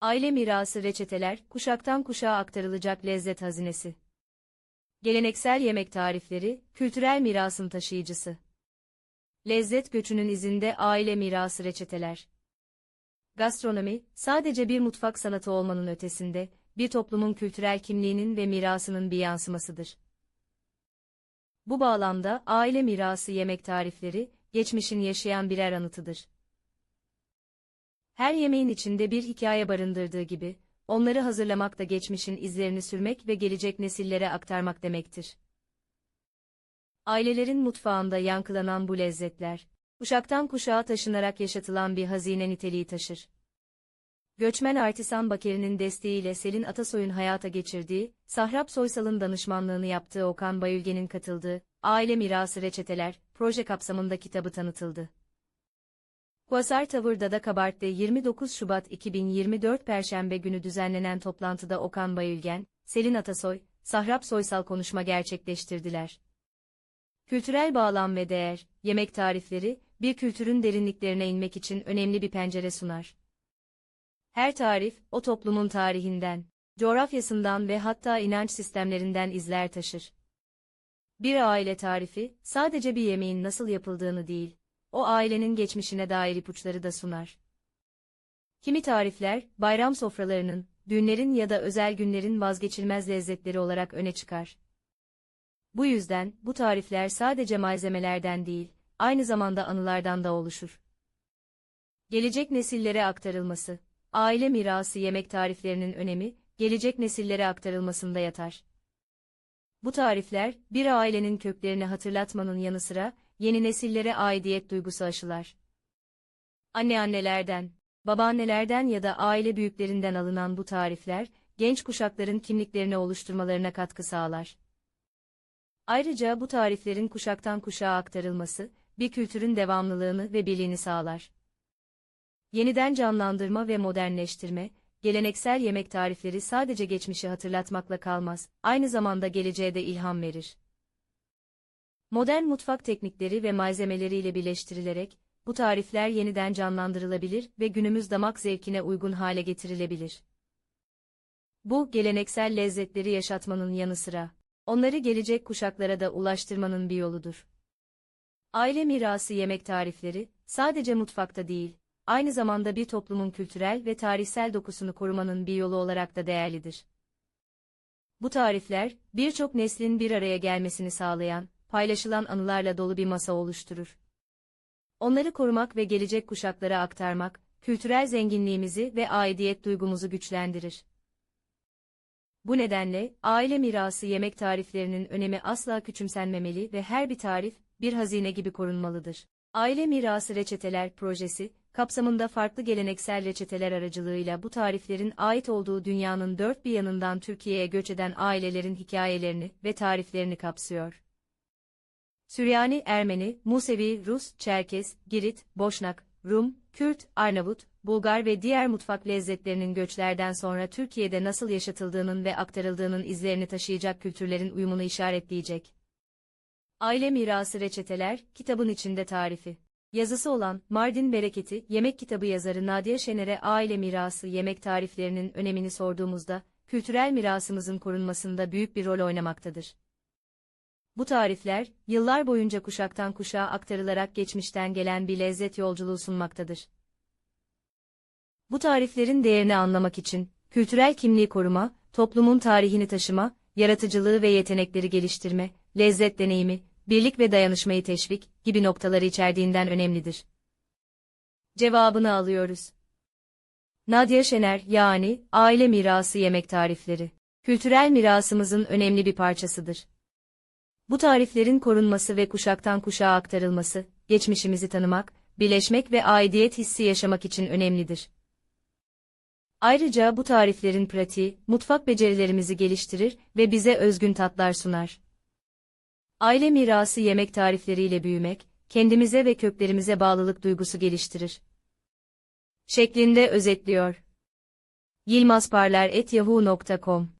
Aile mirası reçeteler, kuşaktan kuşağa aktarılacak lezzet hazinesi. Geleneksel yemek tarifleri, kültürel mirasın taşıyıcısı. Lezzet göçünün izinde aile mirası reçeteler. Gastronomi, sadece bir mutfak sanatı olmanın ötesinde, bir toplumun kültürel kimliğinin ve mirasının bir yansımasıdır. Bu bağlamda aile mirası yemek tarifleri, geçmişin yaşayan birer anıtıdır. Her yemeğin içinde bir hikaye barındırdığı gibi, onları hazırlamak da geçmişin izlerini sürmek ve gelecek nesillere aktarmak demektir. Ailelerin mutfağında yankılanan bu lezzetler, kuşaktan kuşağa taşınarak yaşatılan bir hazine niteliği taşır. Göçmen artisan Bakeri'nin desteğiyle Selin Atasoy'un hayata geçirdiği, Sahrap Soysal'ın danışmanlığını yaptığı Okan Bayülgen'in katıldığı, Aile Mirası Reçeteler, proje kapsamında kitabı tanıtıldı. Kuasar Tavır'da da Kabart'te 29 Şubat 2024 Perşembe günü düzenlenen toplantıda Okan Bayülgen, Selin Atasoy, Sahrap Soysal konuşma gerçekleştirdiler. Kültürel bağlam ve değer, yemek tarifleri, bir kültürün derinliklerine inmek için önemli bir pencere sunar. Her tarif, o toplumun tarihinden, coğrafyasından ve hatta inanç sistemlerinden izler taşır. Bir aile tarifi, sadece bir yemeğin nasıl yapıldığını değil, o ailenin geçmişine dair ipuçları da sunar. Kimi tarifler, bayram sofralarının, düğünlerin ya da özel günlerin vazgeçilmez lezzetleri olarak öne çıkar. Bu yüzden, bu tarifler sadece malzemelerden değil, aynı zamanda anılardan da oluşur. Gelecek nesillere aktarılması, aile mirası yemek tariflerinin önemi, gelecek nesillere aktarılmasında yatar. Bu tarifler, bir ailenin köklerini hatırlatmanın yanı sıra, yeni nesillere aidiyet duygusu aşılar. Anneannelerden, babaannelerden ya da aile büyüklerinden alınan bu tarifler, genç kuşakların kimliklerini oluşturmalarına katkı sağlar. Ayrıca bu tariflerin kuşaktan kuşağa aktarılması, bir kültürün devamlılığını ve birliğini sağlar. Yeniden canlandırma ve modernleştirme, geleneksel yemek tarifleri sadece geçmişi hatırlatmakla kalmaz, aynı zamanda geleceğe de ilham verir. Modern mutfak teknikleri ve malzemeleriyle birleştirilerek, bu tarifler yeniden canlandırılabilir ve günümüz damak zevkine uygun hale getirilebilir. Bu, geleneksel lezzetleri yaşatmanın yanı sıra, onları gelecek kuşaklara da ulaştırmanın bir yoludur. Aile mirası yemek tarifleri, sadece mutfakta değil, aynı zamanda bir toplumun kültürel ve tarihsel dokusunu korumanın bir yolu olarak da değerlidir. Bu tarifler, birçok neslin bir araya gelmesini sağlayan, paylaşılan anılarla dolu bir masa oluşturur. Onları korumak ve gelecek kuşaklara aktarmak, kültürel zenginliğimizi ve aidiyet duygumuzu güçlendirir. Bu nedenle, aile mirası yemek tariflerinin önemi asla küçümsenmemeli ve her bir tarif, bir hazine gibi korunmalıdır. Aile Mirası Reçeteler Projesi, kapsamında farklı geleneksel reçeteler aracılığıyla bu tariflerin ait olduğu dünyanın dört bir yanından Türkiye'ye göç eden ailelerin hikayelerini ve tariflerini kapsıyor. Süryani, Ermeni, Musevi, Rus, Çerkes, Girit, Boşnak, Rum, Kürt, Arnavut, Bulgar ve diğer mutfak lezzetlerinin göçlerden sonra Türkiye'de nasıl yaşatıldığının ve aktarıldığının izlerini taşıyacak kültürlerin uyumunu işaretleyecek. Aile Mirası Reçeteler, kitabın içinde tarifi. Yazısı olan Mardin Bereketi, yemek kitabı yazarı Nadia Şener'e aile mirası yemek tariflerinin önemini sorduğumuzda, kültürel mirasımızın korunmasında büyük bir rol oynamaktadır. Bu tarifler, yıllar boyunca kuşaktan kuşağa aktarılarak geçmişten gelen bir lezzet yolculuğu sunmaktadır. Bu tariflerin değerini anlamak için, kültürel kimliği koruma, toplumun tarihini taşıma, yaratıcılığı ve yetenekleri geliştirme, lezzet deneyimi, birlik ve dayanışmayı teşvik gibi noktaları içerdiğinden önemlidir. Cevabını alıyoruz. Nadia Şener yani aile mirası yemek tarifleri kültürel mirasımızın önemli bir parçasıdır. Bu tariflerin korunması ve kuşaktan kuşağa aktarılması, geçmişimizi tanımak, birleşmek ve aidiyet hissi yaşamak için önemlidir. Ayrıca bu tariflerin pratiği, mutfak becerilerimizi geliştirir ve bize özgün tatlar sunar. Aile mirası yemek tarifleriyle büyümek, kendimize ve köklerimize bağlılık duygusu geliştirir. Şeklinde özetliyor. yilmazparlar.yahoo.com